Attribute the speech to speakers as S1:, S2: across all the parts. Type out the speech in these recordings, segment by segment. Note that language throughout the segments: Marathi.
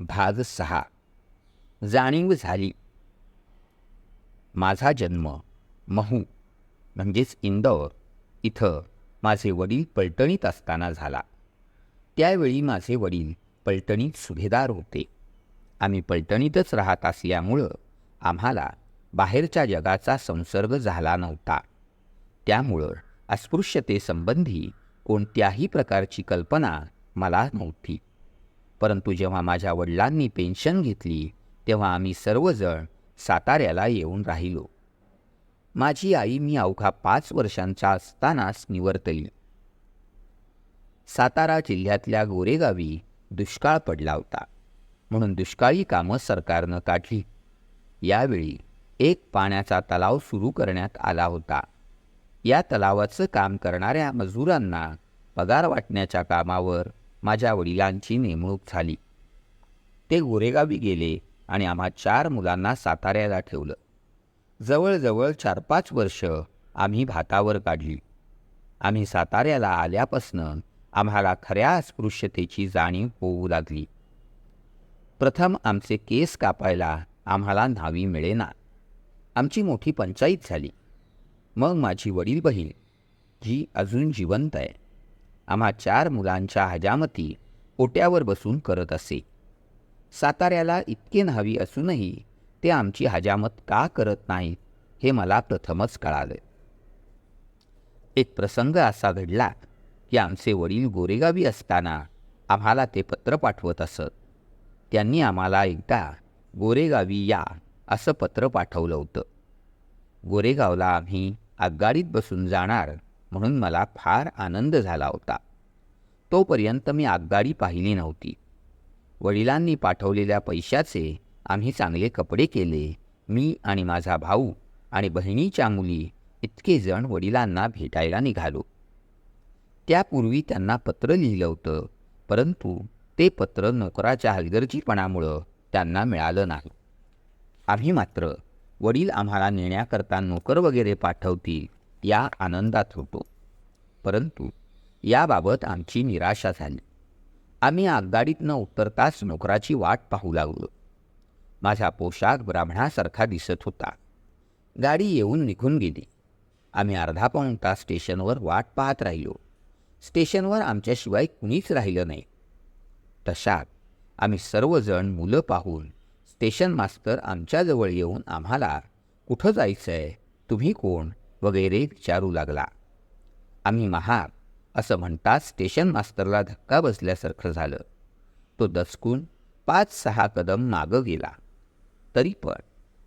S1: भाग सहा. जाणीव झाली. माझा जन्म महू म्हणजेच इंदौर इथं माझे वडील पलटणीत असताना झाला. त्यावेळी माझे वडील पलटणीत सुभेदार होते. आम्ही पलटणीतच राहत असल्यामुळं आम्हाला बाहेरच्या जगाचा संसर्ग झाला नव्हता. त्यामुळं अस्पृश्यतेसंबंधी कोणत्याही प्रकारची कल्पना मला नव्हती. परंतु जेव्हा माझ्या वडिलांनी पेन्शन घेतली तेव्हा आम्ही सर्वजण साताऱ्याला येऊन राहिलो. माझी आई मी अवघा पाच वर्षांचा असतानाच निवर्तली. सातारा जिल्ह्यातल्या गोरेगावी दुष्काळ पडला होता. म्हणून दुष्काळी कामं सरकारनं काढली. यावेळी एक पाण्याचा तलाव सुरू करण्यात आला होता. या तलावाचं काम करणाऱ्या मजुरांना पगार वाटण्याच्या कामावर माझ्या वडिलांची नेमणूक झाली. ते गोरेगावी गेले आणि आम्हा चार मुलांना साताऱ्याला ठेवलं. जवळजवळ चार पाच वर्ष आम्ही भातावर काढली. आम्ही साताऱ्याला आल्यापासनं आम्हाला खऱ्या अस्पृश्यतेची जाणीव होऊ लागली. प्रथम आमचे केस कापायला आम्हाला न्हावी मिळेना. आमची मोठी पंचायत झाली. मग माझी वडील बहीण जी अजून जिवंत आहे आम्हा चार मुलांच्या हजामती ओट्यावर बसून करत असे. साताऱ्याला इतके न्हावी असूनही ते आमची हजामत का करत नाहीत हे मला प्रथमच कळालं. एक प्रसंग असा घडला की आमचे वडील गोरेगावी असताना आम्हाला ते पत्र पाठवत असत. त्यांनी आम्हाला एकदा गोरेगावी या असं पत्र पाठवलं होतं. गोरेगावला आम्ही आगगाडीत बसून जाणार म्हणून मला फार आनंद झाला होता. तोपर्यंत मी आगगाडी पाहिली नव्हती. वडिलांनी पाठवलेल्या पैशाचे आम्ही चांगले कपडे केले. मी आणि माझा भाऊ आणि बहिणीच्या मुली इतके जण वडिलांना भेटायला निघालो. त्यापूर्वी त्यांना पत्र लिहिलं होतं परंतु ते पत्र नोकराच्या हलगर्जीपणामुळं त्यांना मिळालं नाही. आम्ही मात्र वडील आम्हाला नेण्याकरता नोकर वगैरे पाठवतील या आनंदात होतो. परंतु याबाबत आमची निराशा झाली. आम्ही आगगाडीत न उतरताच नोकराची वाट पाहू लागलो. माझा पोशाख ब्राह्मणासारखा दिसत होता. गाडी येऊन निघून गेली. आम्ही अर्धा पाऊण तास स्टेशनवर वाट पाहत राहिलो. स्टेशनवर आमच्याशिवाय कुणीच राहिलं नाही. तशात आम्ही सर्वजण मुलं पाहून स्टेशन मास्तर आमच्याजवळ येऊन आम्हाला कुठं जायचं आहे तुम्ही कोण? वगैरे विचारू लागला. आम्ही महाग असं म्हणताच स्टेशन मास्तरला धक्का बसल्यासारखं झालं. तो दचकून पाच सहा कदम मागं गेला. तरी पण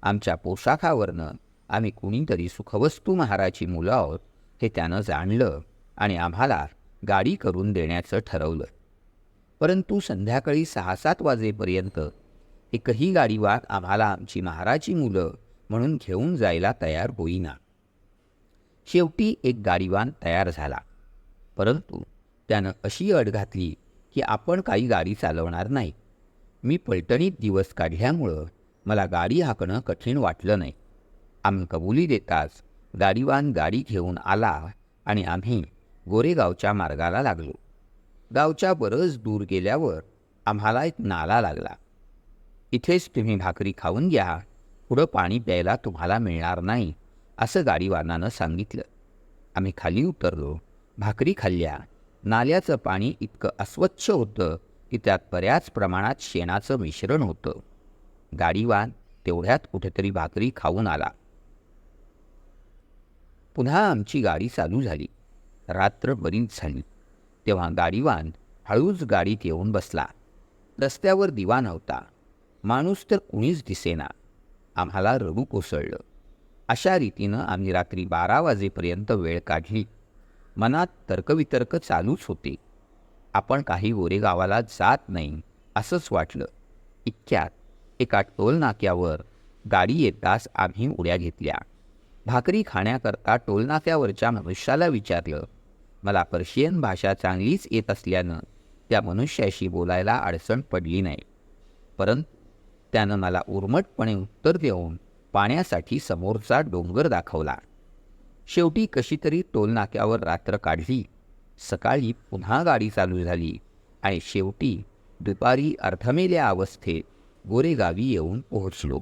S1: आमच्या पोशाखावरनं आम्ही कुणीतरी सुखवस्तू महाराची मुलं आहोत हे त्यानं जाणलं आणि आम्हाला गाडी करून देण्याचं ठरवलं. परंतु संध्याकाळी सहा सात वाजेपर्यंत एकही गाडीवान आम्हाला आमची महाराची मुलं म्हणून घेऊन जायला तयार होईना. शेवटी एक गाडीवान तयार झाला. परंतु त्यानं अशी अट घातली की आपण काही गाडी चालवणार नाही. मी पलटणीत दिवस काढल्यामुळं मला गाडी हाकणं कठीण वाटलं नाही. आम्ही कबुली देताच गाडीवान गाडी घेऊन आला आणि आम्ही गोरेगावच्या मार्गाला लागलो. गावच्या बरंच दूर गेल्यावर आम्हाला एक नाला लागला. इथेच तुम्ही भाकरी खाऊन घ्या पुढं पाणी प्यायला तुम्हाला मिळणार नाही असं गाडीवानानं सांगितलं. आम्ही खाली उतरलो. भाकरी खाल्ल्या. नाल्याचं पाणी इतकं अस्वच्छ होतं की त्यात बऱ्याच प्रमाणात शेणाचं मिश्रण होतं. गाडीवान तेवढ्यात कुठेतरी भाकरी खाऊन आला. पुन्हा आमची गाडी चालू झाली. रात्र बरीच झाली. तेव्हा गाडीवान हळूच गाडीत येऊन बसला. रस्त्यावर दिवा नव्हता माणूस तर कुणीच दिसेना. आम्हाला रडू कोसळलं. अशा रीतीनं आम्ही रात्री बारा वाजेपर्यंत वेळ काढली. मनात तर्कवितर्क चालूच होते. आपण काही गोरेगावाला जात नाही असंच वाटलं. इतक्यात एका टोलनाक्यावर गाडी येताच आम्ही उड्या घेतल्या. भाकरी खाण्याकरता टोलनाक्यावरच्या मनुष्याला विचारलं मला पर्शियन भाषा चांगलीच येत असल्यानं त्या मनुष्याशी बोलायला अडचण पडली नाही. परंतु त्यानं मला उर्मटपणे उत्तर देऊन पाण्यासाठी समोरचा डोंगर दाखवला. शेवटी कशीतरी टोलनाक्यावर रात्र काढली. सकाळी पुन्हा गाडी चालू झाली आणि शेवटी दुपारी अर्धमेल्या अवस्थेत गोरेगावी येऊन पोहोचलो.